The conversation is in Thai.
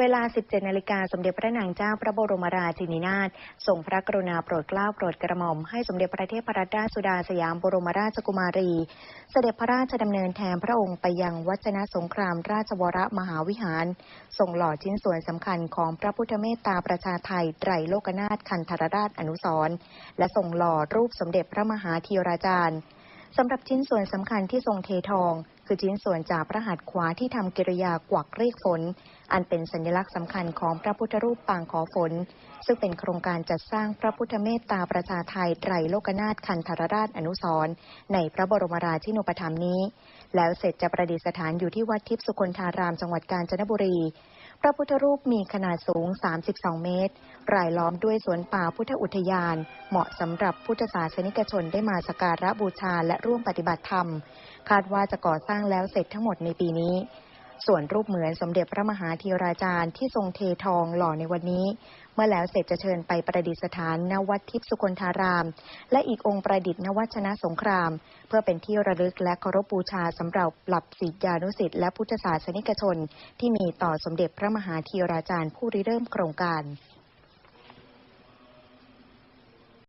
เวลา 17 นาฬิกาสมเด็จพระนางเจ้าพระบรมราชินีนาถทรงพระกรุณาโปรดเกล้าโปรดกระหม่อมให้สมเด็จพระเทพรัตนราชสุดาสยามบรมราชกุมารี เสด็จพระราชดำเนินแทนพระองค์ไปยังวัจนสงครามราชวรมหาวิหาร ทรงหล่อชิ้นส่วนสำคัญของพระพุทธเมตตาประชาไทยไตรโลกนาถคันธรราชอนุสรและทรงหล่อรูปสมเด็จพระมหาธีราจารย์สำหรับชิ้นส่วนสำคัญที่ทรงเททอง คือชิ้นส่วนจากพระหัตถ์ขวาที่ทำกิริยากวักเรียกฝน อันเป็นสัญลักษณ์สำคัญของพระพุทธรูปปางขอฝน ซึ่งเป็นโครงการจัดสร้างพระพุทธเมตตาประชาไทยไตรโลกนาถคันธรราชอนุสรณ์ในพระบรมราชินูปถัมภ์นี้ แล้วเสร็จจะประดิษฐานอยู่ที่วัดทิพย์สุคนธารามจังหวัดกาญจนบุรี พระพุทธรูปมีขนาดสูง 32 เมตร รายล้อมด้วยสวนป่าพุทธอุทยาน เหมาะสำหรับพุทธศาสนิกชนได้มาสักการะบูชาและร่วมปฏิบัติธรรม คาดว่าจะก่อสร้างแล้วเสร็จทั้งหมดในปีนี้ ส่วนรูปเหมือนสมเด็จพระมหาธีราจารย์ที่ทรงเททองหล่อในวันนี้ เมื่อแล้วเสร็จจะเชิญไปประดิษฐานณวัดทิพย์สุคนธาราม และอีกองค์ประดิษฐ์ณวัชนะสงคราม เพื่อเป็นที่ระลึกและเคารพบูชาสำหรับหลับศิษยานุศิษย์และพุทธศาสนิกชน ที่มีต่อสมเด็จพระมหาธีราจารย์ผู้ริเริ่มโครงการ